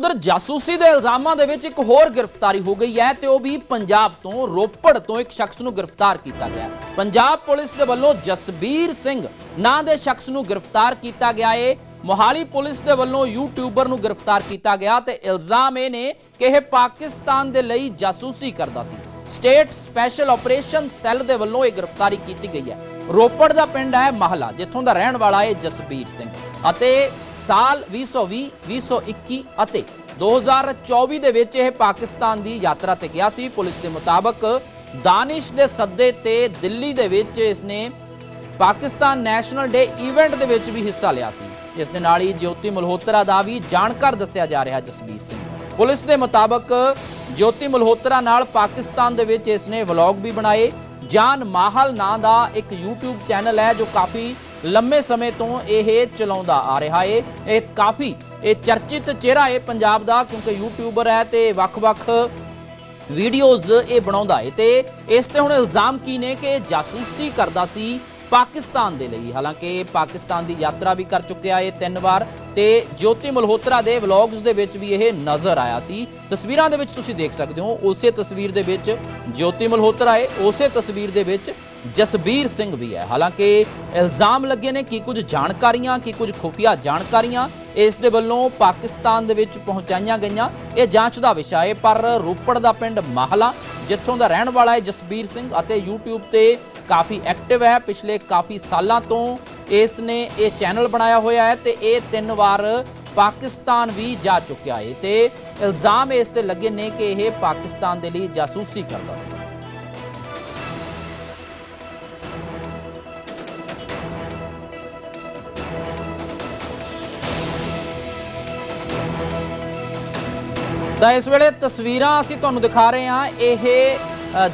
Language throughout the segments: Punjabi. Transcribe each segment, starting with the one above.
ਉਧਰ ਜਾਸੂਸੀ ਦੇ ਇਲਜ਼ਾਮਾਂ ਦੇ ਵਿੱਚ ਇੱਕ ਹੋਰ ਗ੍ਰਿਫਤਾਰੀ ਹੋ ਗਈ ਹੈ ਤੇ ਉਹ ਵੀ ਪੰਜਾਬ ਤੋਂ ਰੋਪੜ ਤੋਂ ਇੱਕ ਸ਼ਖਸ ਨੂੰ ਗ੍ਰਿਫਤਾਰ ਕੀਤਾ ਗਿਆ ਪੰਜਾਬ ਪੁਲਿਸ ਦੇ ਵੱਲੋਂ ਜਸਬੀਰ ਸਿੰਘ ਨਾਂ ਦੇ ਸ਼ਖਸ ਨੂੰ ਗ੍ਰਿਫਤਾਰ ਕੀਤਾ ਗਿਆ ਹੈ ਮੋਹਾਲੀ ਪੁਲਿਸ ਦੇ ਵੱਲੋਂ ਯੂਟਿਊਬਰ ਨੂੰ ਗ੍ਰਿਫਤਾਰ ਕੀਤਾ ਗਿਆ ਤੇ ਇਲਜ਼ਾਮ ਇਹ ਨੇ ਕਿ ਇਹ ਪਾਕਿਸਤਾਨ ਦੇ ਲਈ ਜਾਸੂਸੀ ਕਰਦਾ ਸੀ। ਸਟੇਟ ਸਪੈਸ਼ਲ ਆਪਰੇਸ਼ਨ ਸੈੱਲ ਦੇ ਵੱਲੋਂ ਇਹ ਗ੍ਰਿਫਤਾਰੀ ਕੀਤੀ ਗਈ ਹੈ। ਰੋਪੜ ਦਾ ਪਿੰਡ ਹੈ ਮਹਲਾ, ਜਿੱਥੋਂ ਦਾ ਰਹਿਣ ਵਾਲਾ ਹੈ ਜਸਬੀਰ ਸਿੰਘ। ਅਤੇ ਸਾਲ 2020 2021 ਅਤੇ 2024 ਦੇ ਵਿੱਚ ਇਹ ਪਾਕਿਸਤਾਨ ਦੀ ਯਾਤਰਾ ਤੇ ਗਿਆ ਸੀ। ਪੁਲਿਸ ਦੇ ਮੁਤਾਬਕ ਦਾਨਿਸ਼ ਦੇ ਸੱਦੇ ਤੇ ਦਿੱਲੀ ਦੇ ਵਿੱਚ ਇਸਨੇ ਪਾਕਿਸਤਾਨ ਨੈਸ਼ਨਲ ਡੇ ਇਵੈਂਟ ਦੇ ਵਿੱਚ ਵੀ ਹਿੱਸਾ ਲਿਆ ਸੀ। ਇਸ ਦੇ ਨਾਲ ਹੀ ਜੋਤੀ ਮਲਹੋਤਰਾ ਦਾ ਵੀ ਜਾਣਕਾਰ ਦੱਸਿਆ ਜਾ ਰਿਹਾ ਜਸਬੀਰ ਸਿੰਘ। ਪੁਲਿਸ ਦੇ ਮੁਤਾਬਕ ਜੋਤੀ ਮਲਹੋਤਰਾ ਨਾਲ ਪਾਕਿਸਤਾਨ ਦੇ ਵਿੱਚ ਇਸਨੇ ਵਲੌਗ ਵੀ ਬਣਾਏ। ਜਾਨ ਮਾਹਲ ਨਾਂ ਦਾ ਇੱਕ YouTube ਚੈਨਲ ਹੈ ਜੋ ਕਾਫੀ ਲੰਮੇ ਸਮੇਂ ਤੋਂ ਇਹ ਚਲਾਉਂਦਾ ਆ ਰਿਹਾ ਏ। ਇਹ ਕਾਫੀ, ਇਹ ਚਰਚਿਤ ਚਿਹਰਾ ਏ ਪੰਜਾਬ ਦਾ, ਕਿਉਂਕਿ ਯੂਟਿਊਬਰ ਹੈ ਤੇ ਵੱਖ-ਵੱਖ ਵੀਡੀਓਜ਼ ਇਹ ਬਣਾਉਂਦਾ ਏ। ਤੇ ਇਸ ਤੇ ਹੁਣ ਇਲਜ਼ਾਮ ਕੀ ਨੇ ਕਿ ਜਾਸੂਸੀ ਕਰਦਾ ਸੀ ਪਾਕਿਸਤਾਨ ਦੇ ਲਈ। ਹਾਲਾਂਕਿ ਪਾਕਿਸਤਾਨ ਦੀ ਯਾਤਰਾ ਵੀ ਕਰ ਚੁੱਕਿਆ ਇਹ ਤਿੰਨ ਵਾਰ ਤੇ ਜੋਤੀ ਮਲਹੋਤਰਾ ਦੇ ਵਲੌਗਸ ਦੇ ਵਿੱਚ ਵੀ ਇਹ ਨਜ਼ਰ ਆਇਆ ਸੀ। ਤਸਵੀਰਾਂ ਦੇ ਵਿੱਚ ਤੁਸੀਂ ਦੇਖ ਸਕਦੇ ਹੋ, ਉਸੇ ਤਸਵੀਰ ਦੇ ਵਿੱਚ ਜੋਤੀ ਮਲਹੋਤਰਾ ਏ, ਉਸੇ ਤਸਵੀਰ ਦੇ ਵਿੱਚ ਜਸਬੀਰ ਸਿੰਘ ਵੀ ਹੈ। ਹਾਲਾਂਕਿ ਇਲਜ਼ਾਮ ਲੱਗੇ ਨੇ ਕਿ ਕੁਝ ਜਾਣਕਾਰੀਆਂ, ਕਿ ਕੁਝ ਖੁਫੀਆ ਜਾਣਕਾਰੀਆਂ ਇਸ ਦੇ ਵੱਲੋਂ ਪਾਕਿਸਤਾਨ ਦੇ ਵਿੱਚ ਪਹੁੰਚਾਈਆਂ ਗਈਆਂ। ਇਹ ਜਾਂਚ ਦਾ ਵਿਸ਼ਾ ਹੈ, ਪਰ ਰੋਪੜ ਦਾ ਪਿੰਡ ਮਾਹਲਾ, ਜਿੱਥੋਂ ਦਾ ਰਹਿਣ ਵਾਲਾ ਹੈ ਜਸਬੀਰ ਸਿੰਘ ਅਤੇ YouTube ਤੇ ਕਾਫੀ ਐਕਟਿਵ ਹੈ। ਪਿਛਲੇ ਕਾਫੀ ਸਾਲਾਂ ਤੋਂ ਇਸ ਨੇ ਇਹ ਚੈਨਲ ਬਣਾਇਆ ਹੋਇਆ ਹੈ ਤੇ ਇਹ ਤਿੰਨ ਵਾਰ ਪਾਕਿਸਤਾਨ ਵੀ ਜਾ ਚੁੱਕਿਆ ਹੈ ਤੇ ਇਲਜ਼ਾਮ ਇਸ ਤੇ ਲੱਗੇ ਨੇ ਕਿ ਇਹ ਪਾਕਿਸਤਾਨ ਦੇ ਲਈ ਜਾਸੂਸੀ ਕਰਦਾ ਸੀ। ਤਾਂ ਇਸ ਵੇਲੇ ਤਸਵੀਰਾਂ ਅਸੀਂ ਤੁਹਾਨੂੰ ਦਿਖਾ ਰਹੇ ਹਾਂ। ਇਹ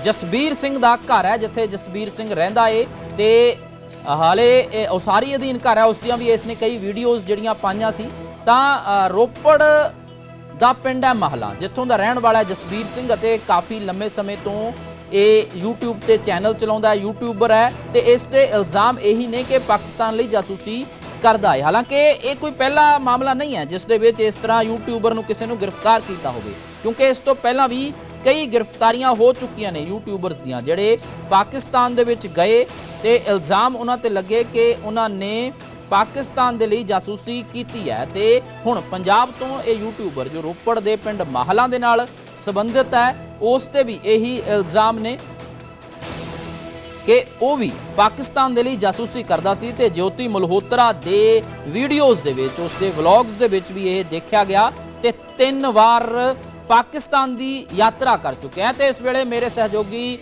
ਜਸਬੀਰ ਸਿੰਘ ਦਾ ਘਰ ਹੈ, ਜਿੱਥੇ ਜਸਬੀਰ ਸਿੰਘ ਰਹਿੰਦਾ ਏ। ਤੇ ਹਾਲੇ ਇਹ ਉਸਾਰੀ ਅਧੀਨ ਘਰ ਹੈ, ਉਸ ਦੀਆਂ ਵੀ ਇਸ ਨੇ ਕਈ ਵੀਡੀਓਜ਼ ਜਿਹੜੀਆਂ ਪਾਈਆਂ ਸੀ। ਤਾਂ ਰੋਪੜ ਦਾ ਪਿੰਡ ਹੈ ਮਹਲਾ, ਜਿੱਥੋਂ ਦਾ ਰਹਿਣ ਵਾਲਾ ਜਸਬੀਰ ਸਿੰਘ ਅਤੇ ਕਾਫੀ ਲੰਮੇ ਸਮੇਂ ਤੋਂ ਇਹ YouTube ਤੇ ਚੈਨਲ ਚਲਾਉਂਦਾ ਹੈ ਯੂਟਿਊਬਰ ਹੈ। ਤੇ ਇਸ ਤੇ ਇਲਜ਼ਾਮ ਇਹੀ ਨੇ ਕਿ ਪਾਕਿਸਤਾਨ ਲਈ ਜਾਸੂਸੀ ਕਰਦਾ ਹੈ। ਹਾਲਾਂਕਿ ਇਹ ਕੋਈ ਪਹਿਲਾ ਮਾਮਲਾ ਨਹੀਂ ਹੈ, ਜਿਸ ਦੇ ਵਿੱਚ ਇਸ ਤਰ੍ਹਾਂ ਯੂਟਿਊਬਰ ਨੂੰ ਕਿਸੇ ਨੂੰ ਗ੍ਰਿਫਤਾਰ ਕੀਤਾ ਹੋਵੇ। ਕਿਉਂਕਿ ਇਸ ਤੋਂ ਪਹਿਲਾਂ ਵੀ ਕਈ ਗ੍ਰਿਫਤਾਰੀਆਂ ਹੋ ਚੁੱਕੀਆਂ ਨੇ ਯੂਟਿਊਬਰਸ ਦੀਆਂ, ਜਿਹੜੇ ਪਾਕਿਸਤਾਨ ਦੇ ਵਿੱਚ ਗਏ ਤੇ ਇਲਜ਼ਾਮ ਉਹਨਾਂ ਤੇ ਲੱਗੇ ਕਿ ਉਹਨਾਂ ਨੇ ਪਾਕਿਸਤਾਨ ਦੇ ਲਈ ਜਾਸੂਸੀ ਕੀਤੀ ਹੈ। ਤੇ ਹੁਣ ਪੰਜਾਬ ਤੋਂ ਇਹ ਯੂਟਿਊਬਰ ਜੋ ਰੋਪੜ ਦੇ ਪਿੰਡ ਮਾਹਲਾਂ ਦੇ ਨਾਲ ਸੰਬੰਧਿਤ ਹੈ, ਉਸ ਤੇ ਵੀ ਇਹੀ ਇਲਜ਼ਾਮ ਨੇ। ਕਿ ਉਹ ਵੀ ਪਾਕਿਸਤਾਨ ਦੇ ਲਈ ਜਾਸੂਸੀ ਕਰਦਾ ਸੀ ਤੇ ਜੋਤੀ ਮਲਹੋਤਰਾ ਦੇ ਵੀਡੀਓਜ਼ ਦੇ ਵਿੱਚ, ਉਸ ਦੇ ਵਲੌਗਸ ਦੇ ਵਿੱਚ ਵੀ ਇਹ ਦੇਖਿਆ ਗਿਆ ਤੇ ਤਿੰਨ ਵਾਰ ਪਾਕਿਸਤਾਨ ਦੀ ਯਾਤਰਾ ਕਰ ਚੁੱਕਿਆ ਹੈ। ਤੇ ਇਸ ਵੇਲੇ ਮੇਰੇ ਸਹਿਯੋਗੀ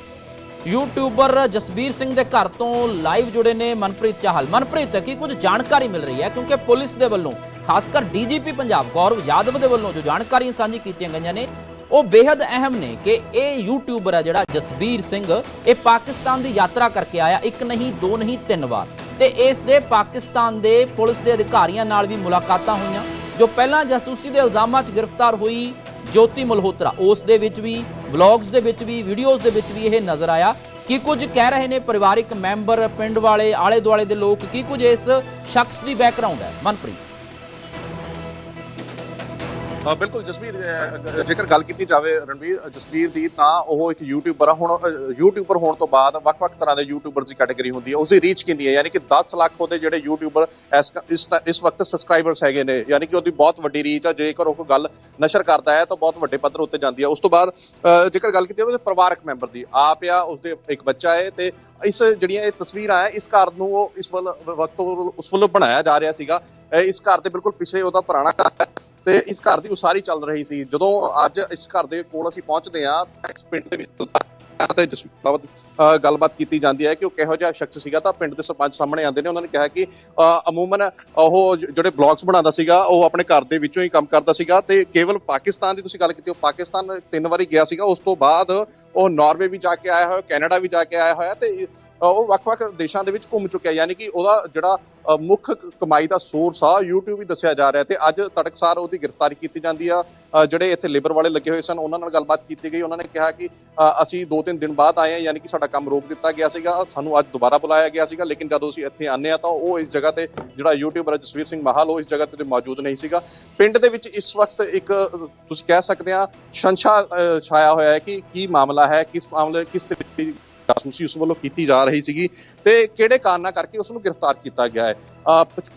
ਯੂਟਿਊਬਰ ਜਸਬੀਰ ਸਿੰਘ ਦੇ ਘਰ ਤੋਂ ਲਾਈਵ ਜੁੜੇ ਨੇ ਮਨਪ੍ਰੀਤ ਚਾਹਲ। ਮਨਪ੍ਰੀਤ, ਕੀ ਕੁਝ ਜਾਣਕਾਰੀ ਮਿਲ ਰਹੀ ਹੈ? ਕਿਉਂਕਿ ਪੁਲਿਸ ਦੇ ਵੱਲੋਂ, ਖਾਸ ਕਰ ਡੀਜੀਪੀ ਪੰਜਾਬ, ਗੌਰਵ ਯਾਦਵ ਦੇ ਵੱਲੋਂ ਜੋ ਜਾਣਕਾਰੀਆਂ ਸਾਂਝੀ ਕੀਤੀਆਂ ਗਈਆਂ ਨੇ ਉਹ ਬੇहद ਅਹਿਮ ਨੇ ਕਿ ਇਹ ਯੂਟਿਊਬਰ ਹੈ ਜਿਹੜਾ ਜਸਬੀਰ ਸਿੰਘ, ਇਹ ਪਾਕਿਸਤਾਨ ਦੀ ਯਾਤਰਾ ਕਰਕੇ ਆਇਆ, ਇੱਕ ਨਹੀਂ, ਦੋ ਨਹੀਂ, ਤਿੰਨ ਵਾਰ। ਤੇ ਇਸ ਦੇ ਪਾਕਿਸਤਾਨ ਦੇ ਪੁਲਿਸ ਦੇ ਅਧਿਕਾਰੀਆਂ ਨਾਲ ਵੀ ਮੁਲਾਕਾਤਾਂ ਹੋਈਆਂ, ਜੋ ਪਹਿਲਾਂ ਜਾਸੂਸੀ ਦੇ ਇਲਜ਼ਾਮਾਂ 'ਚ ਗ੍ਰਿਫਤਾਰ ਹੋਈ ਜੋਤੀ ਮਲਹੋਤਰਾ। ਉਸ ਦੇ ਵਿੱਚ ਵੀ, ਵਲੌਗਸ ਦੇ ਵਿੱਚ ਵੀ, ਵੀਡੀਓਜ਼ ਦੇ ਵਿੱਚ ਵੀ ਇਹ ਨਜ਼ਰ ਆਇਆ ਕੀ ਕੁਝ ਕਹਿ ਰਹੇ ਨੇ ਪਰਿਵਾਰਿਕ ਮੈਂਬਰ, ਪਿੰਡ ਵਾਲੇ ਆਲੇ ਦੁਆਲੇ ਦੇ ਲੋਕ ਕੀ ਕੁਝ ਇਸ ਸ਼ਖਸ ਦੀ ਬੈਕਗ੍ਰਾਉਂਡ ਹੈ। ਮਨਪ੍ਰੀਤ। ਬਿਲਕੁਲ ਜਸਵੀਰ ਜੇਕਰ ਗੱਲ ਕੀਤੀ ਜਾਵੇ ਰਣਵੀਰ ਜਸਵੀਰ ਦੀ, ਤਾਂ ਉਹ ਇੱਕ ਯੂਟਿਊਬਰ ਆ। ਹੁਣ ਯੂਟਿਊਬਰ ਹੋਣ ਤੋਂ ਬਾਅਦ ਵੱਖ-ਵੱਖ ਤਰ੍ਹਾਂ ਦੇ ਯੂਟਿਊਬਰ ਦੀ ਕੈਟਾਗਰੀ ਹੁੰਦੀ ਹੈ। ਉਸਦੀ ਰੀਚ ਕਿੰਨੀ ਹੈ? ਯਾਨੀ ਕਿ 10 ਲੱਖ ਉਹਦੇ ਜਿਹੜੇ ਯੂਟਿਊਬਰ ਇਸ ਇਸ ਇਸ ਵਕਤ ਸਬਸਕ੍ਰਾਈਬਰਸ ਹੈਗੇ ਨੇ। ਯਾਨੀ ਕਿ ਉਹਦੀ ਬਹੁਤ ਵੱਡੀ ਰੀਚ ਆ। ਜੇਕਰ ਉਹ ਕੋਈ ਗੱਲ ਨਸ਼ਰ ਕਰਦਾ ਹੈ, ਤਾਂ ਬਹੁਤ ਵੱਡੇ ਪੱਧਰ ਉੱਤੇ ਜਾਂਦੀ ਹੈ ਉਸ ਤੋਂ ਬਾਅਦ ਜੇਕਰ ਗੱਲ ਕੀਤੀ ਜਾਵੇ ਪਰਿਵਾਰਕ ਮੈਂਬਰ ਦੀ, ਆਪ ਆ, ਉਸਦੇ ਇੱਕ ਬੱਚਾ ਹੈ ਤੇ ਇਸ ਜਿਹੜੀਆਂ ਇਹ ਤਸਵੀਰਾਂ ਹੈ, ਇਸ ਘਰ ਨੂੰ ਉਹ ਇਸ ਵੱਲ ਵਕਤ ਉਸ ਵੱਲੋਂ ਬਣਾਇਆ ਜਾ ਰਿਹਾ ਸੀਗਾ। ਇਸ ਘਰ ਦੇ ਬਿਲਕੁਲ ਪਿੱਛੇ ਉਹਦਾ ਪੁਰਾਣਾ ਘਰ ਹੈ ਤੇ ਇਸ ਘਰ ਦੀ ਉਸਾਰੀ ਚੱਲ ਰਹੀ ਸੀ। ਜਦੋਂ ਅੱਜ ਇਸ ਘਰ ਦੇ ਕੋਲ ਅਸੀਂ ਪਹੁੰਚਦੇ ਹਾਂ ਇਸ ਪਿੰਡ ਦੇ ਵਿੱਚ ਤੇ ਜਸਵੀਰ ਗੱਲਬਾਤ ਕੀਤੀ ਜਾਂਦੀ ਹੈ ਕਿ ਉਹ ਕਿਹੋ ਜਿਹਾ ਸ਼ਖਸ ਸੀਗਾ, ਤਾਂ ਪਿੰਡ ਦੇ ਸਰਪੰਚ ਸਾਹਮਣੇ ਆਉਂਦੇ ਨੇ, ਉਹਨਾਂ ਨੇ ਕਿਹਾ ਕਿ ਅਮੂਮਨ ਉਹ ਜਿਹੜੇ ਬਲੌਗਸ ਬਣਾਉਂਦਾ ਸੀਗਾ, ਉਹ ਆਪਣੇ ਘਰ ਦੇ ਵਿੱਚੋਂ ਹੀ ਕੰਮ ਕਰਦਾ ਸੀਗਾ ਤੇ ਕੇਵਲ ਪਾਕਿਸਤਾਨ ਦੀ ਤੁਸੀਂ ਗੱਲ ਕੀਤੀ, ਉਹ ਪਾਕਿਸਤਾਨ ਤਿੰਨ ਵਾਰੀ ਗਿਆ ਸੀਗਾ, ਉਸ ਤੋਂ ਬਾਅਦ ਉਹ ਨਾਰਵੇ ਵੀ ਜਾ ਕੇ ਆਇਆ ਹੋਇਆ, ਕੈਨੇਡਾ ਵੀ ਜਾ ਕੇ ਆਇਆ ਹੋਇਆ ਤੇ ਉਹ ਵੱਖ-ਵੱਖ ਦੇਸ਼ਾਂ ਦੇ ਵਿੱਚ ਘੁੰਮ ਚੁੱਕਿਆ, ਯਾਨੀ ਕਿ ਉਹਦਾ ਜਿਹੜਾ ਮੁੱਖ ਕਮਾਈ ਦਾ ਸੋਰਸ ਆ, YouTube ਹੀ ਦੱਸਿਆ ਜਾ ਰਿਹਾ ਤੇ ਅੱਜ ਤੜਕਸਾਰ ਉਹਦੀ ਗ੍ਰਿਫਤਾਰੀ ਕੀਤੀ ਜਾਂਦੀ ਆ। ਜਿਹੜੇ ਇੱਥੇ ਲੇਬਰ ਵਾਲੇ ਲੱਗੇ ਹੋਏ ਸਨ, ਉਹਨਾਂ ਨਾਲ ਗੱਲਬਾਤ ਕੀਤੀ ਗਈ। ਉਹਨਾਂ ਨੇ ਕਿਹਾ ਕਿ ਅਸੀਂ 2-3 ਦਿਨ ਬਾਅਦ ਆਏ ਹਾਂ, ਯਾਨੀ ਕਿ ਸਾਡਾ ਕੰਮ ਰੋਕ ਦਿੱਤਾ ਗਿਆ ਸੀਗਾ। ਸਾਨੂੰ ਅੱਜ ਦੁਬਾਰਾ ਬੁਲਾਇਆ ਗਿਆ ਸੀਗਾ, ਲੇਕਿਨ ਜਦੋਂ ਅਸੀਂ ਇੱਥੇ ਆਨੇ ਆ ਤਾਂ ਉਹ ਇਸ ਜਗ੍ਹਾ ਤੇ, ਜਿਹੜਾ ਯੂਟਿਊਬਰ ਜਸਵੀਰ ਸਿੰਘ ਮਾਹਲ, ਉਹ ਇਸ ਜਗ੍ਹਾ ਤੇ ਮੌਜੂਦ ਨਹੀਂ ਸੀਗਾ। ਪਿੰਡ ਦੇ ਵਿੱਚ ਇਸ ਵਕਤ ਇੱਕ, ਤੁਸੀਂ ਕਹਿ ਸਕਦੇ ਆ ਸ਼ੰਸ਼ਾ ਛਾਇਆ ਹੋਇਆ ਹੈ ਕਿ ਕੀ ਮਾਮਲਾ ਹੈ, ਕਿਸ ਮਾਮਲੇ, ਕਿਸ ਤਰੀਕੇ ਜਾਸੂਸੀ ਉਸ ਵੱਲੋਂ ਕੀਤੀ ਜਾ ਰਹੀ ਸੀਗੀ ਤੇ ਕਿਹੜੇ ਕਾਰਨਾਂ ਕਰਕੇ ਉਸ ਨੂੰ ਗ੍ਰਿਫਤਾਰ ਕੀਤਾ ਗਿਆ ਹੈ?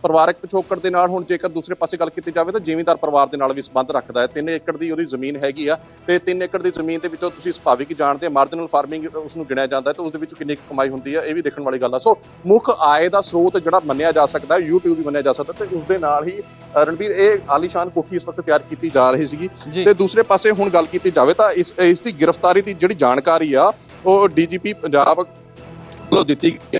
ਪਰਿਵਾਰਕ ਪਿਛੋਕੜ ਦੇ ਨਾਲ ਹੁਣ ਜੇਕਰ ਦੂਸਰੇ ਪਾਸੇ ਗੱਲ ਕੀਤੀ ਜਾਵੇ ਤਾਂ ਜ਼ਿਮੀਂਦਾਰ ਪਰਿਵਾਰ ਦੇ ਨਾਲ ਵੀ ਸੰਬੰਧ ਰੱਖਦਾ ਹੈ। 3 ਏਕੜ ਦੀ ਉਹਦੀ ਜ਼ਮੀਨ ਹੈਗੀ ਆ ਤੇ 3 ਏਕੜ ਦੀ ਜ਼ਮੀਨ ਦੇ ਵਿੱਚੋਂ ਤੁਸੀਂ ਸੁਭਾਵਿਕ ਜਾਣਦੇ ਮਾਰਜਨਲ ਫਾਰਮਿੰਗ ਉਸ ਨੂੰ ਗਿਣਿਆ ਜਾਂਦਾ ਹੈ ਤੇ ਉਸ ਦੇ ਵਿੱਚ ਕਿੰਨੀ ਕਮਾਈ ਹੁੰਦੀ ਹੈ ਇਹ ਵੀ ਦੇਖਣ ਵਾਲੀ ਗੱਲ ਆ। ਸੋ ਮੁੱਖ ਆਏ ਦਾ ਸਰੋਤ ਜਿਹੜਾ ਮੰਨਿਆ ਜਾ ਸਕਦਾ ਹੈ YouTube ਵੀ ਮੰਨਿਆ ਜਾ ਸਕਦਾ ਤੇ ਉਸ ਦੇ ਨਾਲ ਹੀ ਅ, ਰਣਬੀਰ ਇਹ ਆਲੀਸ਼ਾਨ ਕੋਠੀ ਇਸ ਵਕਤ ਤਿਆਰ ਕੀਤੀ ਜਾ ਰਹੀ ਸੀਗੀ ਤੇ ਦੂਸਰੇ ਪਾਸੇ ਹੁਣ ਗੱਲ ਕੀਤੀ ਜਾਵੇ ਤਾਂ ਇਸ ਇਸ ਦੀ ਗ੍ਰਿਫਤਾਰੀ ਦੀ ਜਿਹੜੀ ਜਾਣਕਾਰੀ ਆ ਉਹ ਡੀਜੀਪੀ ਪੰਜਾਬ ਵੱਲੋਂ ਦਿੱਤੀ ਗਈ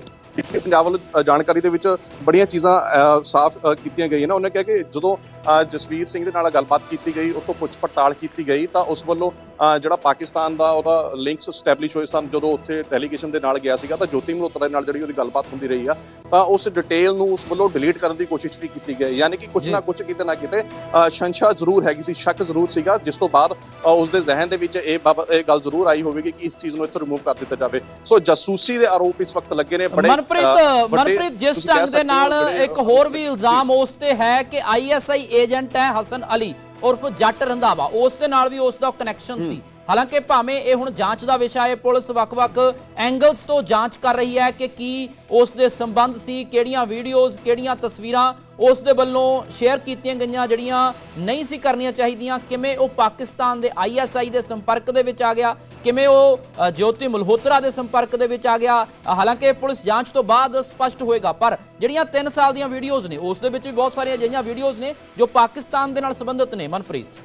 ਪੰਜਾਬ ਵੱਲੋਂ ਜਾਣਕਾਰੀ ਦੇ ਵਿੱਚ ਬੜੀਆਂ ਚੀਜ਼ਾਂ ਅ, ਸਾਫ਼ ਕੀਤੀਆਂ ਗਈਆਂ ਨੇ। ਉਹਨੇ ਕਿਹਾ ਕਿ ਜਦੋਂ ਜਸਵੀਰ ਸਿੰਘ ਦੇ ਨਾਲ ਗੱਲਬਾਤ ਕੀਤੀ ਗਈ ਉਸ ਤੋਂ ਪੁੱਛ ਪੜਤਾਲ ਕੀਤੀ ਗਈ ਤਾਂ ਉਸ ਵੱਲੋਂ ਜਿਹੜਾ ਪਾਕਿਸਤਾਨ ਦਾ ਉਹਦਾ ਲਿੰਕਸ ਸਟੈਬਲਿਸ਼ ਹੋਏ ਸਨ ਜਦੋਂ ਉੱਥੇ ਡੈਲੀਗੇਸ਼ਨ ਦੇ ਨਾਲ ਗਿਆ ਸੀਗਾ ਤਾਂ ਜੋਤੀ ਮਲਹੋਤਰਾ ਦੇ ਨਾਲ ਜਿਹੜੀ ਉਹਦੀ ਗੱਲਬਾਤ ਹੁੰਦੀ ਰਹੀ ਆ ਤਾਂ ਉਸ ਡਿਟੇਲ ਨੂੰ ਉਸ ਵੱਲੋਂ ਡਿਲੀਟ ਕਰਨ ਦੀ ਕੋਸ਼ਿਸ਼ ਵੀ ਕੀਤੀ ਗਈ ਯਾਨੀ ਕਿ ਕੁਝ। ਨਾ ਕੁਝ ਕਿਤੇ ਨਾ ਕਿਤੇ ਸ਼ੰਸ਼ਾ ਜ਼ਰੂਰ ਹੈਗੀ ਸੀ ਸ਼ੱਕ ਜ਼ਰੂਰ ਸੀਗਾ ਜਿਸ ਤੋਂ ਬਾਅਦ ਉਸ ਦੇ ਜ਼ਿਹਨ ਦੇ ਵਿੱਚ ਇਹ ਇਹ ਗੱਲ ਜ਼ਰੂਰ ਆਈ ਹੋਵੇਗੀ ਕਿ ਇਸ ਚੀਜ਼ ਨੂੰ ਇੱਥੋਂ ਰਿਮੂਵ ਕਰ ਦਿੱਤਾ ਜਾਵੇ ਸੋ ਜਾਸੂਸੀ ਦੇ ਆਰੋਪ ਇਸ ਵਕਤ ਲੱਗੇ ਨੇ ਬੜੇ ਮਨਪ੍ਰੀਤ ਮਨਪ੍ਰੀਤ ਜਿਸ ਢੰਗ ਦੇ ਨਾਲ ਇੱਕ ਹੋਰ ਵੀ ਇਲਜ਼ਾਮ ਉਸ ਤੇ ਹੈ ਕਿ ਆਈਐਸਆਈ ਏਜੰਟ ਹੈ ਹਸਨ ਅਲੀ ਉਰਫ ਜੱਟ ਰੰਧਾਵਾ। ਉਸ ਦੇ ਨਾਲ ਵੀ ਉਸ ਦਾ ਕਨੈਕਸ਼ਨ ਸੀ। ਹਾਲਾਂਕਿ ਭਾਵੇਂ ਇਹ ਹੁਣ ਜਾਂਚ ਦਾ ਵਿਸ਼ਾ ਹੈ ਪੁਲਿਸ ਵੱਖ-ਵੱਖ ਐਂਗਲਸ ਤੋਂ ਜਾਂਚ ਕਰ ਰਹੀ ਹੈ ਕਿ ਕੀ ਉਸ ਦੇ ਸੰਬੰਧ ਸੀ ਕਿਹੜੀਆਂ ਵੀਡੀਓਜ਼ ਕਿਹੜੀਆਂ ਤਸਵੀਰਾਂ ਉਸ ਦੇ ਵੱਲੋਂ ਸ਼ੇਅਰ ਕੀਤੀਆਂ ਗਈਆਂ ਜਿਹੜੀਆਂ ਨਹੀਂ ਸੀ ਕਰਨੀਆਂ ਚਾਹੀਦੀਆਂ, ਕਿਵੇਂ ਉਹ ਪਾਕਿਸਤਾਨ ਦੇ ਆਈਐਸਆਈ ਦੇ ਸੰਪਰਕ ਦੇ ਵਿੱਚ ਆ ਗਿਆ, ਕਿਵੇਂ ਉਹ ਜੋਤੀ ਮਲਹੋਤਰਾ ਦੇ ਸੰਪਰਕ ਦੇ ਵਿੱਚ ਆ ਗਿਆ ਹਾਲਾਂਕਿ ਪੁਲਿਸ ਜਾਂਚ ਤੋਂ ਬਾਅਦ ਸਪਸ਼ਟ ਹੋਏਗਾ, ਪਰ ਜਿਹੜੀਆਂ 3 ਸਾਲ ਦੀਆਂ ਵੀਡੀਓਜ਼ ਨੇ, ਉਸ ਦੇ ਵਿੱਚ ਵੀ ਬਹੁਤ ਸਾਰੀਆਂ ਅਜਿਹੀਆਂ ਵੀਡੀਓਜ਼ ਨੇ ਜੋ ਪਾਕਿਸਤਾਨ ਦੇ ਨਾਲ ਸੰਬੰਧਿਤ ਨੇ, ਮਨਪ੍ਰੀਤ।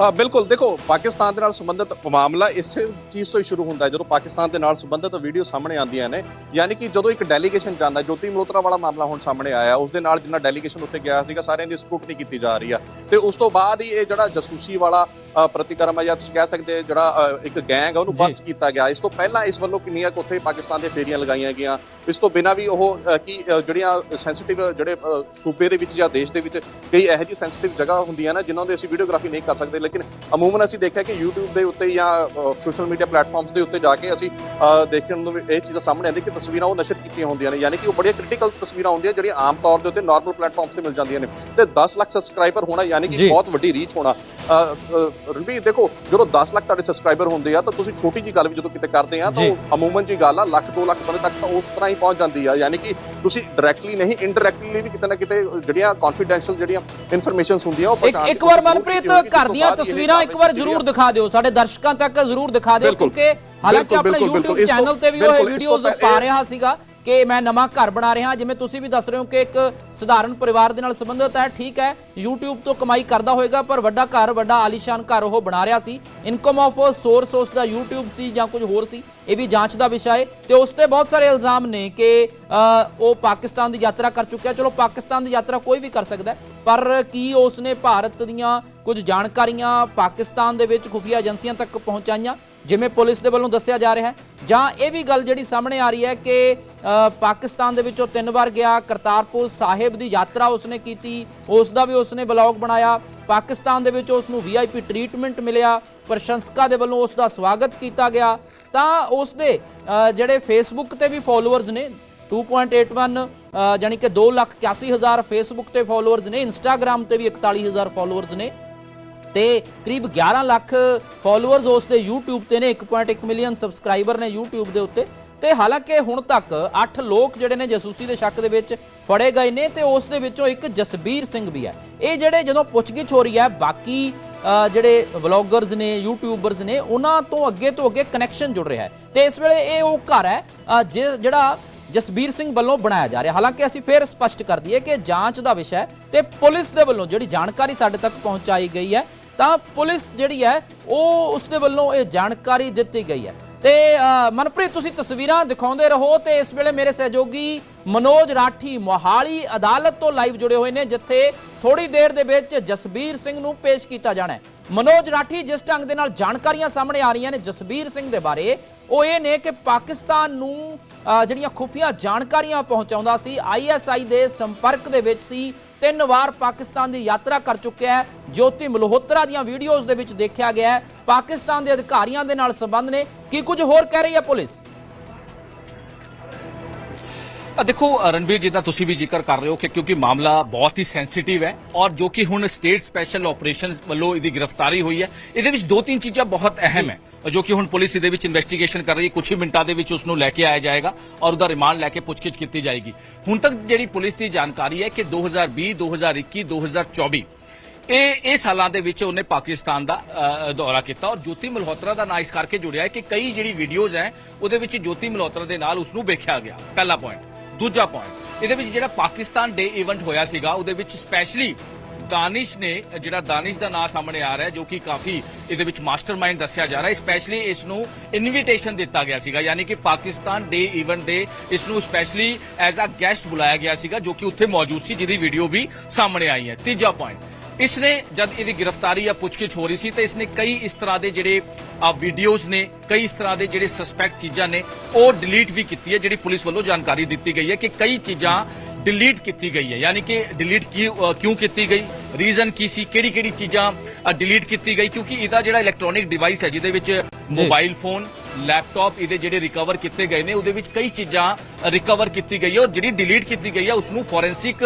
ਹਾਂ, ਬਿਲਕੁਲ। ਦੇਖੋ, ਪਾਕਿਸਤਾਨ ਦੇ ਨਾਲ ਸੰਬੰਧਿਤ ਮਾਮਲਾ ਇਸੇ ਚੀਜ਼ ਤੋਂ ਹੀ ਸ਼ੁਰੂ ਹੁੰਦਾ ਹੈ, ਜਦੋਂ ਪਾਕਿਸਤਾਨ ਦੇ ਨਾਲ ਸੰਬੰਧਿਤ ਵੀਡੀਓ ਸਾਹਮਣੇ ਆਉਂਦੀਆਂ ਨੇ। ਯਾਨੀ ਕਿ ਜਦੋਂ ਇੱਕ ਡੈਲੀਗੇਸ਼ਨ ਜਾਂਦਾ, ਜੋਤੀ ਮਲੋਤਰਾ ਵਾਲਾ ਮਾਮਲਾ ਹੁਣ ਸਾਹਮਣੇ ਆਇਆ, ਉਸ ਦੇ ਨਾਲ ਜਿੰਨਾ ਡੈਲੀਗੇਸ਼ਨ ਉੱਤੇ ਗਿਆ ਸੀਗਾ, ਸਾਰਿਆਂ ਦੀ ਸਕੂਟਨੀ ਕੀਤੀ ਜਾ ਰਹੀ ਆ। ਤੇ ਉਸ ਤੋਂ ਬਾਅਦ ਹੀ ਇਹ ਜਿਹੜਾ ਜਸੂਸੀ ਵਾਲਾ ਪ੍ਰਤੀਕਰਮ ਹੈ ਜਾਂ ਤੁਸੀਂ ਕਹਿ ਸਕਦੇ ਜਿਹੜਾ ਇੱਕ ਗੈਂਗ ਆ ਉਹਨੂੰ। ਬਸਟ ਕੀਤਾ ਗਿਆ। ਇਸ ਤੋਂ ਪਹਿਲਾਂ ਇਸ ਵੱਲੋਂ ਕਿੰਨੀਆਂ ਕੁ ਉੱਥੇ ਪਾਕਿਸਤਾਨ ਦੇ ਫੇਰੀਆਂ ਲਗਾਈਆਂ ਗਈਆਂ? ਇਸ ਤੋਂ ਬਿਨਾਂ ਵੀ ਉਹ ਕੀ ਜਿਹੜੀਆਂ ਸੈਂਸਿਟਿਵ ਜਿਹੜੇ ਸੂਬੇ ਦੇ ਵਿੱਚ ਜਾਂ ਦੇਸ਼ ਦੇ ਵਿੱਚ ਕਈ ਇਹੋ ਜਿਹੀ ਸੈਂਸਿਟਿਵ ਜਗ੍ਹਾ ਹੁੰਦੀਆਂ ਨੇ ਜਿਨ੍ਹਾਂ ਦੇ ਅਸੀਂ ਵੀਡੀਓਗ੍ਰਾਫੀ ਨਹੀਂ ਕਰ ਸਕਦੇ। ਲੇਕਿਨ ਅਮੂਮਨ ਅਸੀਂ ਦੇਖਿਆ ਕਿ YouTube ਦੇ ਉੱਤੇ ਜਾਂ ਸੋਸ਼ਲ ਮੀਡੀਆ ਪਲੇਟਫਾਰਮਸ ਦੇ ਉੱਤੇ ਜਾ ਕੇ ਅਸੀਂ ਦੇਖਣ ਨੂੰ ਇਹ ਚੀਜ਼ਾਂ ਸਾਹਮਣੇ ਆਉਂਦੀ ਕਿ ਤਸਵੀਰਾਂ ਉਹ ਨਸ਼ਰ ਕੀਤੀਆਂ ਹੁੰਦੀਆਂ ਨੇ। ਯਾਨੀ ਕਿ ਉਹ ਬੜੀਆਂ ਕ੍ਰਿਟੀਕਲ ਤਸਵੀਰਾਂ ਹੁੰਦੀਆਂ ਜਿਹੜੀਆਂ ਆਮ ਤੌਰ ਦੇ ਉੱਤੇ ਨਾਰਮਲ ਪਲੇਟਫਾਰਮਸ ਤੇ ਮਿਲ ਜਾਂਦੀਆਂ ਨੇ। ਤੇ 10 ਲੱਖ ਸਬਸਕ੍ਰਾਈਬਰ ਹੋਣਾ ਯਾਨੀ ਕਿ। ਬਹੁਤ ਵੱਡੀ ਰੀਚ ਹੋਣਾ। ਰਣਵੀਰ ਦੇਖੋ ਜਦੋਂ 10 ਲੱਖ ਤੁਹਾਡੇ ਸਬਸਕ੍ਰਾਈਬਰ ਹੁੰਦੇ ਆ ਤਾਂ ਤੁਸੀਂ ਛੋਟੀ ਜੀ ਗੱਲ ਵੀ ਜਦੋਂ ਕਿਤੇ ਕਰਦੇ ਆ ਤਾਂ ਅਮੂਮਨ ਜੀ ਗੱਲ ਆ ਲੱਖ 2 ਲੱਖ ਬੰਦੇ ਤੱਕ ਤਾਂ ਉਸ ਤਰ੍ਹਾਂ ਹੀ ਪਹੁੰਚ ਜਾਂਦੀ ਆ। ਯਾਨੀ ਕਿ ਤੁਸੀਂ ਡਾਇਰੈਕਟਲੀ ਨਹੀਂ ਇਨਡਾਇਰੈਕਟਲੀ ਵੀ ਕਿਤੇ ਨਾ ਕਿਤੇ ਜਿਹੜੀਆਂ ਕੌਨਫੀਡੈਂਸ਼ੀਅਲ ਜਿਹੜੀਆਂ ਇਨਫੋਰਮੇਸ਼ਨਸ ਹੁੰਦੀਆਂ ਉਹ ਪਹੁੰਚਾਉਣ ਇੱਕ ਵਾਰ ਮਨਪ੍ਰੀਤ ਘਰ ਦੀਆਂ ਤਸਵੀਰਾਂ ਇੱਕ ਵਾਰ ਜ਼ਰੂਰ ਦਿਖਾ ਦਿਓ ਸਾਡੇ ਦਰਸ਼ਕਾਂ ਤੱਕ ਜ਼ਰੂਰ ਦਿਖਾ ਦਿਓ। ਕਿਉਂਕਿ ਹਾਲਾਂਕਿ ਆਪਣੇ YouTube ਚੈਨਲ ਤੇ ਵੀ ਉਹ ਵੀਡੀਓਜ਼ ਪਾ ਰਿਹਾ ਸੀਗਾ। ਕਿ ਮੈਂ ਨਵਾਂ ਘਰ ਬਣਾ ਰਿਹਾ ਜਿਵੇਂ ਤੁਸੀਂ ਵੀ ਦੱਸ ਰਹੇ ਹੋ ਕਿ ਇੱਕ ਸਧਾਰਨ ਪਰਿਵਾਰ ਦੇ ਨਾਲ ਸੰਬੰਧਿਤ ਹੈ, ਠੀਕ ਹੈ, YouTube ਤੋਂ ਕਮਾਈ ਕਰਦਾ ਹੋਵੇਗਾ ਪਰ ਵੱਡਾ ਘਰ, ਵੱਡਾ ਆਲੀਸ਼ਾਨ ਘਰ ਉਹ ਬਣਾ ਰਿਹਾ ਸੀ। ਇਨਕਮ ਆਫ ਸੋਰਸ ਉਸ ਦਾ YouTube ਸੀ ਜਾਂ ਕੁਝ ਹੋਰ ਸੀ, ਇਹ ਵੀ ਜਾਂਚ ਦਾ ਵਿਸ਼ਾ ਹੈ। ਤੇ ਉਸ ਤੇ ਬਹੁਤ ਸਾਰੇ ਇਲਜ਼ਾਮ ਨੇ ਕਿ ਉਹ ਪਾਕਿਸਤਾਨ ਦੀ ਯਾਤਰਾ ਕਰ ਚੁੱਕਿਆ। ਚਲੋ, ਪਾਕਿਸਤਾਨ ਦੀ ਯਾਤਰਾ ਕੋਈ ਵੀ ਕਰ ਸਕਦਾ ਪਰ ਕੀ ਉਸ ਨੇ ਭਾਰਤ ਦੀਆਂ ਕੁਝ ਜਾਣਕਾਰੀਆਂ ਪਾਕਿਸਤਾਨ ਦੇ ਵਿੱਚ ਖੁਫੀਆ ਏਜੰਸੀਆਂ ਤੱਕ ਪਹੁੰਚਾਈਆਂ? ਜਿਵੇਂ ਪੁਲਿਸ ਦੇ ਵੱਲੋਂ ਦੱਸਿਆ ਜਾ ਰਿਹਾ ਹੈ। ਜਾਂ ਇਹ ਵੀ ਗੱਲ ਜਿਹੜੀ ਸਾਹਮਣੇ ਆ ਰਹੀ ਹੈ ਕਿ ਪਾਕਿਸਤਾਨ ਦੇ ਵਿੱਚੋਂ ਤਿੰਨ ਵਾਰ ਗਿਆ ਕਰਤਾਰਪੁਰ ਸਾਹਿਬ ਦੀ ਯਾਤਰਾ ਉਸਨੇ ਕੀਤੀ ਉਸ ਦਾ ਵੀ ਉਸਨੇ ਬਲੌਗ ਬਣਾਇਆ ਪਾਕਿਸਤਾਨ ਦੇ ਵਿੱਚ ਉਸ ਨੂੰ ਵੀਆਈਪੀ ਟ੍ਰੀਟਮੈਂਟ ਮਿਲਿਆ ਪ੍ਰਸ਼ੰਸਕਾਂ ਦੇ ਵੱਲੋਂ ਉਸ ਦਾ ਸਵਾਗਤ ਕੀਤਾ ਗਿਆ। ਤਾਂ ਉਸ ਦੇ ਜਿਹੜੇ ਫੇਸਬੁੱਕ ਤੇ ਵੀ ਫਾਲੋਅਰਸ ਨੇ 2.81 ਅ, ਜਾਣੀ ਕਿ 281000 ਫੇਸਬੁੱਕ ਤੇ ਫਾਲੋਅਰਸ ਨੇ ਇੰਸਟਾਗ੍ਰam ਤੇ ਵੀ 41000 ਫਾਲੋਅਰਸ ਨੇ ਤੇ ਕਰੀਬ 11 ਲੱਖ ਫਾਲੋਅਰਸ ਉਸ ਦੇ YouTube ਤੇ ਨੇ 1.1 ਮਿਲੀਅਨ ਸਬਸਕ੍ਰਾਈਬਰ ਨੇ YouTube ਦੇ ਉੱਤੇ। ਤੇ ਹਾਲਾਂਕਿ ਹੁਣ ਤੱਕ 8 ਲੋਕ ਜਿਹੜੇ ਨੇ ਜਾਸੂਸੀ ਦੇ ਸ਼ੱਕ ਦੇ ਵਿੱਚ ਫੜੇ ਗਏ ਨੇ ਤੇ ਉਸ ਦੇ ਵਿੱਚੋਂ ਇੱਕ ਜਸਬੀਰ ਸਿੰਘ ਵੀ ਹੈ। ਇਹ ਜਿਹੜੇ ਜਦੋਂ ਪੁੱਛਗਿੱਛ ਹੋ ਰਹੀ ਹੈ ਬਾਕੀ ਜਿਹੜੇ ਵਲੌਗਰਸ ਨੇ ਯੂਟਿਊਬਰਸ ਨੇ ਉਹਨਾਂ ਤੋਂ ਅੱਗੇ ਤੋਂ ਅੱਗੇ ਕਨੈਕਸ਼ਨ ਜੁੜ ਰਿਹਾ ਹੈ। ਤੇ ਇਸ ਵੇਲੇ ਇਹ ਉਹ ਘਰ ਹੈ ਅ, ਜਿਹੜਾ ਜਸਬੀਰ ਸਿੰਘ ਵੱਲੋਂ ਬਣਾਇਆ ਜਾ ਰਿਹਾ। ਹਾਲਾਂਕਿ ਅਸੀਂ ਫਿਰ ਸਪਸ਼ਟ ਕਰ ਦਈਏ ਕਿ ਜਾਂਚ ਦਾ ਵਿਸ਼ਾ ਹੈ ਤੇ ਪੁਲਿਸ ਦੇ ਵੱਲੋਂ ਜਿਹੜੀ ਜਾਣਕਾਰੀ ਸਾਡੇ ਤੱਕ ਪਹੁੰਚਾਈ ਗਈ ਹੈ ਤਾਂ ਪੁਲਿਸ ਜਿਹੜੀ ਹੈ, ਉਹ ਉਸ ਦੇ ਵੱਲੋਂ ਇਹ ਜਾਣਕਾਰੀ ਦਿੱਤੀ ਗਈ ਹੈ। ਤੇ ਮਨਪ੍ਰੀਤ, ਤੁਸੀਂ ਤਸਵੀਰਾਂ ਦਿਖਾਉਂਦੇ ਰਹੋ ਤੇ ਇਸ ਵੇਲੇ ਮੇਰੇ ਸਹਿਯੋਗੀ ਮਨੋਜ ਰਾਠੀ ਮੋਹਾਲੀ ਅਦਾਲਤ ਤੋਂ ਲਾਈਵ ਜੁੜੇ ਹੋਏ ਨੇ, ਜਿੱਥੇ ਥੋੜੀ ਦੇਰ ਦੇ ਵਿੱਚ ਜਸਬੀਰ ਸਿੰਘ ਨੂੰ ਪੇਸ਼ ਕੀਤਾ ਜਾਣਾ ਹੈ। ਮਨੋਜ ਰਾਠੀ, ਜਿਸ ਢੰਗ ਦੇ ਨਾਲ ਜਾਣਕਾਰੀਆਂ ਸਾਹਮਣੇ ਆ ਰਹੀਆਂ ਨੇ ਜਸਬੀਰ ਸਿੰਘ ਦੇ ਬਾਰੇ, ਉਹ ਇਹ ਨੇ ਕਿ ਪਾਕਿਸਤਾਨ ਨੂੰ ਜਿਹੜੀਆਂ ਖੁਫੀਆ ਜਾਣਕਾਰੀਆਂ ਪਹੁੰਚਾਉਂਦਾ ਸੀ ਆਈਐਸਆਈ ਦੇ ਸੰਪਰਕ ਦੇ ਵਿੱਚ ਸੀ ਤਿੰਨ ਵਾਰ ਪਾਕਿਸਤਾਨ ਦੀ ਯਾਤਰਾ ਕਰ ਚੁੱਕਿਆ ਹੈ। ਜੋਤੀ ਮਲਹੋਤਰਾ ਦੀਆਂ ਵੀਡੀਓਜ਼ ਦੇ ਵਿੱਚ ਦੇਖਿਆ ਗਿਆ ਹੈ। ਪਾਕਿਸਤਾਨ ਦੇ ਅਧਿਕਾਰੀਆਂ ਦੇ ਨਾਲ ਸੰਬੰਧ ਨੇ। ਕੀ ਕੁਝ ਹੋਰ ਕਹਿ ਰਹੀ ਹੈ ਪੁਲਿਸ? ਦੇਖੋ ਅ, ਜੀ ਦਾ ਤੁਸੀਂ ਵੀ ਜ਼ਿਕਰ ਕਰ ਰਹੇ ਹੋ ਕਿ ਕਿਉਂਕਿ ਮਾਮਲਾ ਬਹੁਤ ਹੀ ਸੈਂਸਿਟਿਵ ਹੈ ਔਰ ਜੋ ਕਿ ਹੁਣ ਸਟੇਟ ਸਪੈਸ਼ਲ ਆਪਰੇਸ਼ਨ ਵੱਲੋਂ ਇਹਦੀ ਗ੍ਰਿਫਤਾਰੀ ਹੋਈ ਹੈ। ਇਹਦੇ ਵਿੱਚ ਦੋ ਤਿੰਨ ਚੀਜ਼ਾਂ ਬਹੁਤ ਅਹਿਮ ਹੈ। ਜੋ ਕਿ ਹੁਣ ਪੁਲਿਸ ਇਹਦੇ ਵਿੱਚ ਇਨਵੈਸਟੀਗੇਸ਼ਨ ਕਰ ਰਹੀ ਹੈ। ਕੁਝ ਹੀ ਮਿੰਟਾਂ ਦੇ ਵਿੱਚ ਉਸ ਨੂੰ ਲੈ ਕੇ ਆਇਆ ਜਾਏਗਾ ਔਰ ਉਹਦਾ ਰਿਮਾਂਡ ਲੈ ਕੇ ਪੁੱਛਗਿੱਛ ਕੀਤੀ ਜਾਏਗੀ। ਹੁਣ ਤੱਕ ਜਿਹੜੀ ਪੁਲਿਸ ਦੀ ਜਾਣਕਾਰੀ ਹੈ ਕਿ 2020 2021 2024 ਇਹ ਇਹ ਸਾਲਾਂ ਦੇ ਵਿੱਚ ਉਹਨੇ ਪਾਕਿਸਤਾਨ ਦਾ ਦੌਰਾ ਕੀਤਾ ਔਰ ਜੋਤੀ ਮਲਹੋਤਰਾ ਦਾ ਨਾਂ ਇਸ ਕਰਕੇ ਜੁੜਿਆ ਹੈ ਕਿ ਕਈ ਜਿਹੜੀ ਵੀਡੀਓਜ਼ ਹੈ, ਉਹਦੇ ਵਿੱਚ ਜੋਤੀ ਮਲਹੋਤਰਾ ਦੇ ਨਾਲ ਉਸ ਨੂੰ ਵੇਖਿਆ ਗਿਆ। ਪਹਿਲਾ ਪੁਆਇੰਟ ਦੂਜਾ ਪੁਆਇੰਟ ਇਹਦੇ ਵਿੱਚ ਜਿਹੜਾ ਪਾਕਿਸਤਾਨ ਡੇ ਇਵੈਂਟ ਹੋਇਆ ਸੀਗਾ, ਉਹਦੇ ਵਿੱਚ ਸਪੈਸ਼ਲੀ ਦਾਨਿਸ਼ ਨੇ, ਜਿਹੜਾ ਦਾਨਿਸ਼ ਦਾ ਨਾਮ ਸਾਹਮਣੇ ਆ ਰਿਹਾ ਜੋ ਕਿ ਕਾਫੀ ਇਹਦੇ ਵਿੱਚ ਮਾਸਟਰਮਾਈਂਡ ਦੱਸਿਆ ਜਾ ਰਿਹਾ ਸਪੈਸ਼ਲੀ ਇਸ ਨੂੰ ਇਨਵੀਟੇਸ਼ਨ ਦਿੱਤਾ ਗਿਆ ਸੀਗਾ, ਯਾਨੀ ਕਿ ਪਾਕਿਸਤਾਨ ਡੇ ਇਵੈਂਟ ਦੇ ਇਸ ਨੂੰ ਸਪੈਸ਼ਲੀ ਐਜ਼ ਅ ਗੈਸਟ ਬੁਲਾਇਆ ਗਿਆ ਸੀਗਾ, ਜੋ ਕਿ ਉੱਥੇ ਮੌਜੂਦ ਸੀ, ਜਿਹਦੀ ਵੀਡੀਓ ਵੀ ਸਾਹਮਣੇ ਆਈ ਹੈ। ਤੀਜਾ ਪੁਆਇੰਟ ਇਸਨੇ ਜਦ ਇਹਦੀ ਗ੍ਰਿਫਤਾਰੀ ਜਾਂ ਪੁੱਛਗਿੱਛ ਹੋ ਰਹੀ ਸੀ, ਤਾਂ ਇਸਨੇ ਕਈ ਇਸ ਤਰ੍ਹਾਂ ਦੇ ਜਿਹੜੇ ਆ ਵੀਡੀਓਜ਼ ਨੇ, ਕਈ ਇਸ ਤਰ੍ਹਾਂ ਦੇ ਜਿਹੜੇ ਸਸਪੈਕਟ ਚੀਜ਼ਾਂ ਨੇ, ਉਹ ਡਿਲੀਟ ਵੀ ਕੀਤੀ ਹੈ, ਜਿਹੜੀ ਪੁਲਿਸ ਵੱਲੋਂ ਜਾਣਕਾਰੀ ਦਿੱਤੀ ਗਈ ਹੈ ਕਿ ਕਈ ਚੀਜ਼ਾਂ ਡਿਲੀਟ ਕੀਤੀ ਗਈ ਹੈ। ਯਾਨੀ ਕਿ ਡਿਲੀਟ ਕਿਉਂ ਕੀਤੀ ਗਈ? ਰੀਜ਼ਨ ਕੀ ਸੀ? ਕਿਹੜੀ ਕਿਹੜੀ ਚੀਜ਼ਾਂ ਡਿਲੀਟ ਕੀਤੀ ਗਈ? ਕਿਉਂਕਿ ਇਹਦਾ ਜਿਹੜਾ ਇਲੈਕਟ੍ਰੋਨਿਕ ਡਿਵਾਈਸ ਹੈ ਜਿਹਦੇ ਵਿੱਚ ਮੋਬਾਈਲ ਫੋਨ ਲੈਪਟਾਪ ਇਹਦੇ ਜਿਹੜੇ ਰਿਕਵਰ ਕੀਤੇ ਗਏ ਨੇ ਉਹਦੇ ਵਿੱਚ ਕਈ ਚੀਜ਼ਾਂ ਰਿਕਵਰ ਕੀਤੀ ਗਈ ਹੈ ਔਰ ਜਿਹੜੀ ਡਿਲੀਟ ਕੀਤੀ ਗਈ ਹੈ ਉਸ ਨੂੰ ਫੋਰੈਂਸਿਕ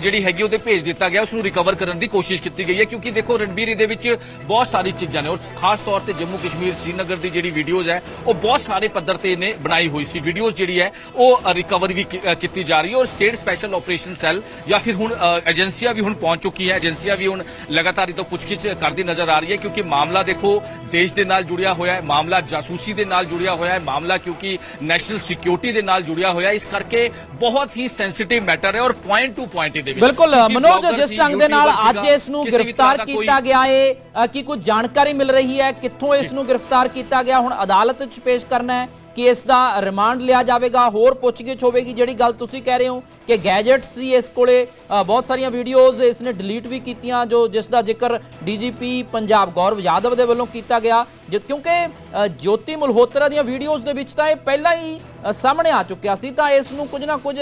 ਜਿਹੜੀ ਹੈਗੀ ਉਹਦੇ ਭੇਜ ਦਿੱਤਾ ਗਿਆ ਉਸ ਨੂੰ ਰਿਕਵਰ ਕਰਨ ਦੀ ਕੋਸ਼ਿਸ਼ ਕੀਤੀ ਗਈ ਹੈ, ਕਿਉਂਕਿ ਦੇਖੋ ਰਣਬੀਰ ਇਹਦੇ ਵਿੱਚ ਬਹੁਤ ਸਾਰੀ ਚੀਜ਼ਾਂ ਨੇ ਔਰ ਖਾਸ ਤੌਰ ਤੇ ਜੰਮੂ ਕਸ਼ਮੀਰ ਸ਼੍ਰੀਨਗਰ ਦੀ ਜਿਹੜੀ ਵੀਡੀਓਜ਼ ਹੈ, ਉਹ ਬਹੁਤ ਸਾਰੇ ਪੱਧਰ ਤੇ ਇਹਨੇ ਬਣਾਈ ਹੋਈ ਸੀ। ਵੀਡੀਓਜ਼ ਜਿਹੜੀ ਹੈ, ਉਹ ਰਿਕਵਰ ਵੀ ਕੀਤੀ ਜਾ ਰਹੀ ਹੈ ਔਰ ਸਟੇਟ ਸਪੈਸ਼ਲ ਆਪਰੇਸ਼ਨ ਸੈੱਲ ਜਾਂ ਫਿਰ ਹੁਣ ਏਜੰਸੀਆਂ ਵੀ ਹੁਣ ਪਹੁੰਚ ਚੁੱਕੀ ਹੈ। ਏਜੰਸੀਆਂ ਵੀ ਹੁਣ ਲਗਾਤਾਰ ਇਹ ਤੋਂ ਪੁੱਛਗਿੱਛ ਕਰਦੀ ਨਜ਼ਰ ਆ ਰਹੀ ਹੈ ਕਿਉਂਕਿ ਮਾਮਲਾ ਦੇਖੋ ਦੇਸ਼ ਦੇ ਨਾਲ ਜੁੜਿਆ ਹੋਇਆ ਹੈ, ਮਾਮਲਾ ਜਾਸੂਸੀ ਦੇ ਨਾਲ ਜੁੜਿਆ ਹੋਇਆ ਹੈ, ਮਾਮਲਾ ਕਿਉਂਕਿ ਨੈਸ਼ਨਲ ਸਿਕਿਉਰਿਟੀ ਦੇ ਨਾਲ ਜੁੜਿਆ ਹੋਇਆ। ਹੈ ਇਸ ਕਰਕੇ ਬਹੁਤ ਹੀ ਸੈਂਸਿਟਿਵ ਮੈਟਰ ਹੈ ਔਰ ਪੁਆਇੰਟ ਟੂ ਪੁਆਇੰਟ ਇਹਦੇ ਵਿੱਚ। ਬਿਲਕੁਲ ਮਨੋਜ ਜਿਸ ਢੰਗ ਦੇ ਨਾਲ ਅੱਜ ਇਸ ਨੂੰ ਗ੍ਰਿਫਤਾਰ ਕੋਈ- ਕੀਤਾ ਗਿਆ ਏ ਕੀ ਕੁਝ ਜਾਣਕਾਰੀ ਮਿਲ ਰਹੀ ਹੈ? ਕਿੱਥੋਂ ਇਸ ਨੂੰ ਗ੍ਰਿਫਤਾਰ ਕੀਤਾ ਗਿਆ? ਹੁਣ ਅਦਾਲਤ 'ਚ ਪੇਸ਼ ਕਰਨਾ ਹੈ ਕਿ ਇਸ ਦਾ ਰਿਮਾਂਡ ਲਿਆ ਜਾਵੇਗਾ। ਹੋਰ ਪੁੱਛਗਿੱਛ ਹੋਵੇਗੀ ਜਿਹੜੀ ਗੱਲ ਤੁਸੀਂ ਕਹਿ ਰਹੇ ਹੋ ਕਿ ਗੈਜਟਸ ਸੀ ਇਸ ਕੋਲੇ। ਬਹੁਤ ਸਾਰੀਆਂ ਵੀਡੀਓਜ਼ ਇਸ ਨੇ ਡਿਲੀਟ ਵੀ ਕੀਤੀਆਂ ਜੋ ਜਿਸ ਦਾ ਜ਼ਿਕਰ ਡੀਜੀਪੀ ਪੰਜਾਬ ਗੌਰਵ ਯਾਦਵ ਦੇ ਵੱਲੋਂ ਕੀਤਾ ਗਿਆ। ਕਿਉਂਕਿ ਜੋਤੀ ਮਲਹੋਤਰਾ ਦੀਆਂ ਵੀਡੀਓਜ਼ ਦੇ ਵਿੱਚ ਤਾਂ ਇਹ ਪਹਿਲਾਂ ਹੀ ਸਾਹਮਣੇ ਆ ਚੁੱਕਿਆ ਸੀ ਤਾਂ ਇਸ ਨੂੰ ਕੁਝ ਨਾ ਕੁਝ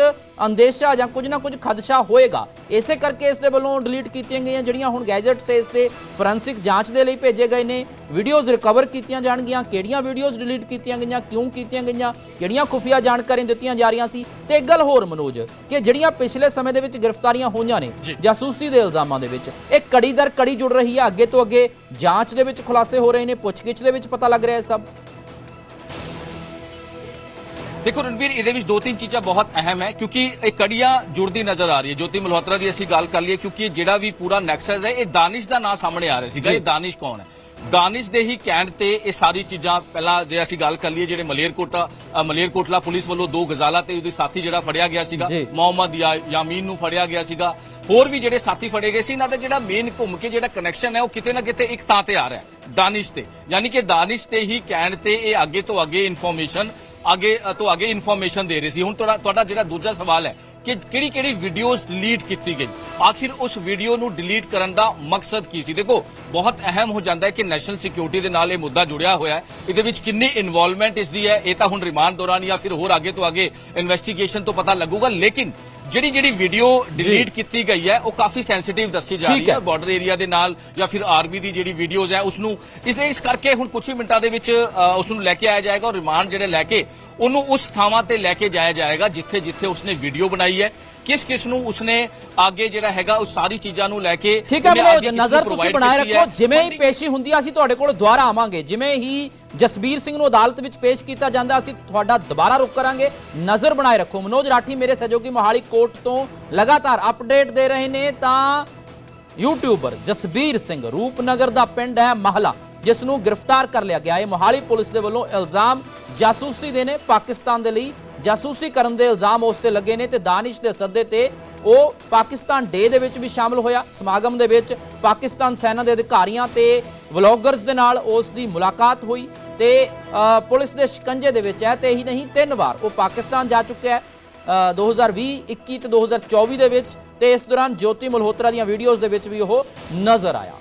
ਅੰਦੇਸ਼ਾ ਜਾਂ ਕੁਝ ਨਾ ਕੁਝ ਖਦਸ਼ਾ ਹੋਏਗਾ। ਇਸੇ ਕਰਕੇ ਇਸ ਦੇ ਵੱਲੋਂ ਡਿਲੀਟ ਕੀਤੀਆਂ ਗਈਆਂ ਜਿਹੜੀਆਂ ਹੁਣ ਗੈਜਟਸ ਇਸ ਦੇ ਫੋਰੈਂਸਿਕ ਜਾਂਚ ਦੇ ਲਈ ਭੇਜੇ ਗਏ ਨੇ। ਵੀਡੀਓਜ਼ ਰਿਕਵਰ ਕੀਤੀਆਂ ਜਾਣਗੀਆਂ ਕਿਹੜੀਆਂ ਵੀਡੀਓਜ਼ ਡਿਲੀਟ ਕੀਤੀਆਂ ਗਈਆਂ ਕਿਉਂ ਕੀਤੀਆਂ ਗਈਆਂ ਕਿਹੜੀਆਂ ਖੁਫੀਆ ਜਾਣਕਾਰੀਆਂ ਦਿੱਤੀਆਂ ਜਾ ਰਹੀਆਂ ਸੀ। ਤੇ ਇੱਕ ਗੱਲ ਹੋਰ ਮਨੋਜ ਕਿ ਜਿਹੜੀਆਂ ਪਿਛਲੇ ਸਮੇਂ ਦੇ ਵਿੱਚ ਗ੍ਰਿਫਤਾਰੀਆਂ ਹੋਈਆਂ ਨੇ। ਜਾਸੂਸੀ ਦੇ ਇਲਜ਼ਾਮਾਂ ਦੇ ਵਿੱਚ ਇਹ ਕੜੀ ਦਰ ਕੜੀ ਜੁੜ ਰਹੀ ਹੈ ਅੱਗੇ ਤੋਂ ਅੱਗੇ ਜਾਂਚ ਦੇ ਵਿੱਚ ਖੁਲਾਸੇ ਹੋ ਰਹੇ ਨੇ ਪੁੱਛਗਿੱਛ ਦੇ ਵਿੱਚ ਪਤਾ ਲੱਗ ਰਿਹਾ ਹੈ ਸਭ। ਦੇਖੋ ਰਣਵੀਰ ਇਹਦੇ ਵਿੱਚ ਦੋ ਤਿੰਨ ਚੀਜ਼ਾਂ ਬਹੁਤ ਅਹਿਮ ਹੈ ਕਿਉਂਕਿ ਇਹ ਕੜੀਆਂ ਜੁੜਦੀ ਨਜ਼ਰ ਆ ਰਹੀ ਹੈ। ਜੋਤੀ ਮਲਹੋਤਰਾ ਦੀ ਅਸੀਂ ਗੱਲ ਕਰ ਲਈਏ ਕਿਉਂਕਿ ਜਿਹੜਾ ਵੀ ਪੂਰਾ ਨੈਕਸਸ ਹੈ ਇਹ ਦਾਨਿਸ਼ ਦਾ ਨਾਮ ਸਾਹਮਣੇ ਆ ਰਿਹਾ ਸੀਗਾ ਇਹ ਦਾਨਿਸ਼ ਕੌਣ ਹੈ? ਦਾਨਿਸ਼ ਦੇ ਹੀ ਕਹਿਣ ਤੇ ਇਹ ਸਾਰੀ ਚੀਜ਼ਾਂ ਪਹਿਲਾਂ ਜੇ ਅਸੀਂ ਗੱਲ ਕਰ ਲਈਏ ਜਿਹੜੇ ਮਲੇਰਕੋਟਾ ਮਲੇਰਕੋਟਲਾ ਪੁਲਿਸ ਵੱਲੋਂ ਦੋ ਗਜ਼ਾਲਾ ਤੇ ਉਹਦੇ ਸਾਥੀ ਜਿਹੜਾ ਫੜਿਆ ਗਿਆ ਸੀਗਾ। ਮੁਹੰਮਦ ਯਾ- ਯਾਮੀਨ ਨੂੰ ਫੜਿਆ ਗਿਆ ਸੀਗਾ। ਹੋਰ ਵੀ ਜਿਹੜੇ ਸਾਥੀ ਫੜੇ ਗਏ ਸੀ, ਇਹਨਾਂ ਦਾ ਜਿਹੜਾ ਮੇਨ ਘੁੰਮ ਕੇ ਜਿਹੜਾ ਕਨੈਕਸ਼ਨ ਹੈ, ਉਹ ਕਿਤੇ ਨਾ ਕਿਤੇ ਇੱਕ ਥਾਂ ਤੇ ਆ ਰਿਹਾ ਹੈ ਦਾਨਿਸ਼ ਤੇ। ਯਾਨੀ ਕਿ ਦਾਨਿਸ਼ ਤੇ ਹੀ ਕਹਿਣ ਤੇ ਇਹ ਅੱਗੇ ਤੋਂ ਅੱਗੇ ਇਨਫੋਰਮੇਸ਼ਨ ਅੱਗੇ ਤੋਂ ਅੱਗੇ ਇਨਫੋਰਮੇਸ਼ਨ ਦੇ ਰਹੇ ਸੀ। ਹੁਣ ਤੁਹਾਡਾ ਤੁਹਾਡਾ ਜਿਹੜਾ ਦੂਜਾ ਸਵਾਲ ਹੈ ਕਿ ਕਿਹੜੀ ਕਿਹੜੀ ਵੀਡੀਓਜ਼ ਡਿਲੀਟ ਕੀਤੀ ਗਈ? ਆਖਿਰ ਉਸ ਵੀਡੀਓ ਨੂੰ ਡਿਲੀਟ ਕਰਨ ਦਾ ਮਕਸਦ ਕੀ ਸੀ? ਦੇਖੋ, ਬਹੁਤ ਅਹਿਮ ਹੋ ਜਾਂਦਾ ਹੈ ਕਿ ਨੈਸ਼ਨਲ ਸਿਕਿਉਰਿਟੀ ਦੇ ਨਾਲ ਇਹ ਮੁੱਦਾ ਜੁੜਿਆ ਹੋਇਆ ਹੈ। ਇਹਦੇ ਵਿੱਚ ਕਿੰਨੀ ਇਨਵੋਲਵਮੈਂਟ ਇਸ ਦੀ ਹੈ, ਇਹ ਤਾਂ ਹੁਣ ਰਿਮਾਂਡ ਦੌਰਾਨ ਜਾਂ ਫਿਰ ਹੋਰ ਅੱਗੇ ਤੋਂ ਅੱਗੇ ਇਨਵੈਸਟੀਗੇਸ਼ਨ ਤੋਂ ਪਤਾ ਲੱਗੂਗਾ। ਲੇਕਿਨ ਜਿਹੜੀ ਜਿਹੜੀ ਵੀਡੀਓ ਡਿਲੀਟ ਕੀਤੀ ਗਈ ਹੈ ਉਹ ਕਾਫੀ ਸੈਂਸਿਟਿਵ ਦੱਸੀ ਜਾ ਰਹੀ ਹੈ। ਬਾਰਡਰ ਏਰੀਆ ਦੇ ਨਾਲ ਜਾਂ ਫਿਰ ਆਰਮੀ ਦੀ ਜਿਹੜੀ ਵੀਡੀਓਜ਼ ਹੈ ਉਸ ਨੂੰ ਇਸ ਇਸ ਕਰਕੇ ਹੁਣ ਕੁਝ ਹੀ ਮਿੰਟਾਂ ਦੇ ਵਿੱਚ ਉਸ ਨੂੰ ਲੈ ਕੇ ਆਇਆ ਜਾਏਗਾ ਔਰ ਰਿਮਾਂਡ ਜਿਹੜੇ ਲੈ ਕੇ ਉਹਨੂੰ ਉਸ ਥਾਵਾਂ ਤੇ ਲੈ ਕੇ ਜਾਇਆ ਜਾਏਗਾ ਜਿੱਥੇ ਜਿੱਥੇ ਉਸਨੇ ਵੀਡੀਓ ਬਣਾਈ ਹੈ ਕਿਸ ਕਿਸ ਨੂੰ ਉਸਨੇ ਅੱਗੇ ਜਿਹੜਾ ਹੈਗਾ ਉਸ ਸਾਰੀ ਚੀਜ਼ਾਂ ਨੂੰ ਲੈ ਕੇ ਠੀਕ ਹੈ ਮਨੋਜ ਨਜ਼ਰ ਤੁਸੀਂ ਬਣਾਏ। ਰੱਖੋ ਜਿਵੇਂ ਹੀ ਪੇਸ਼ੀ ਹੁੰਦੀ ਆ ਅਸੀਂ ਤੁਹਾਡੇ ਕੋਲ ਦੁਬਾਰਾ ਆਵਾਂਗੇ ਜਿਵੇਂ ਹੀ ਜਸਬੀਰ ਸਿੰਘ ਨੂੰ ਅਦਾਲਤ ਵਿੱਚ ਪੇਸ਼ ਕੀਤਾ ਜਾਂਦਾ, ਅਸੀਂ ਤੁਹਾਡਾ ਦੁਬਾਰਾ ਰੁਕ ਕਰਾਂਗੇ। ਨਜ਼ਰ ਬਣਾਏ ਰੱਖੋ। ਮਨੋਜ ਰਾਠੀ ਮੇਰੇ ਸਹਿਯੋਗੀ ਮੋਹਾਲੀ ਕੋਰਟ ਤੋਂ ਲਗਾਤਾਰ ਅਪਡੇਟ ਦੇ ਰਹੇ ਨੇ ਤਾਂ ਯੂਟਿਊਬਰ ਜਸਬੀਰ ਸਿੰਘ ਰੂਪਨਗਰ ਦਾ ਪਿੰਡ ਹੈ ਮਹਲਾ, ਜਿਸ ਨੂੰ ਗ੍ਰਿਫਤਾਰ ਕਰ ਲਿਆ ਗਿਆ ਹੈ। ਮੋਹਾਲੀ ਪੁਲਿਸ ਦੇ ਵੱਲੋਂ ਇਲਜ਼ਾਮ ਜਾਸੂਸੀ ਦੇ ਨੇ ਪਾਕਿਸਤਾਨ ਦੇ ਲਈ। ਜਾਸੂਸੀ ਕਰਨ ਦੇ ਇਲਜ਼ਾਮ ਉਸ ਤੇ ਲੱਗੇ ਨੇ ਤੇ ਦਾਨਿਸ਼ ਦੇ ਸੱਦੇ ਤੇ ਉਹ ਪਾਕਿਸਤਾਨ ਡੇ ਦੇ ਵਿੱਚ ਵੀ ਸ਼ਾਮਲ ਹੋਇਆ। ਸਮਾਗਮ ਦੇ ਵਿੱਚ ਪਾਕਿਸਤਾਨ ਸੈਨਾ ਦੇ ਅਧਿਕਾਰੀਆਂ ਤੇ ਵਲੌਗਰਸ ਦੇ ਨਾਲ ਉਸ ਦੀ ਮੁਲਾਕਾਤ ਹੋਈ। ਤੇ ਪੁਲਿਸ ਦੇ ਸ਼ਿਕੰਜੇ ਦੇ ਵਿੱਚ ਹੈ ਤੇ ਇਹੀ ਨਹੀਂ ਤਿੰਨ ਵਾਰ ਉਹ ਪਾਕਿਸਤਾਨ ਜਾ ਚੁੱਕਿਆ ਹੈ ਅ, 2020 21 ਤੇ 2024 ਦੇ ਵਿੱਚ ਤੇ ਇਸ ਦੌਰਾਨ ਜੋਤੀ ਮਲਹੋਤਰਾ ਦੀਆਂ ਵੀਡੀਓਜ਼ ਦੇ ਵਿੱਚ ਵੀ ਉਹ ਨਜ਼ਰ ਆਇਆ।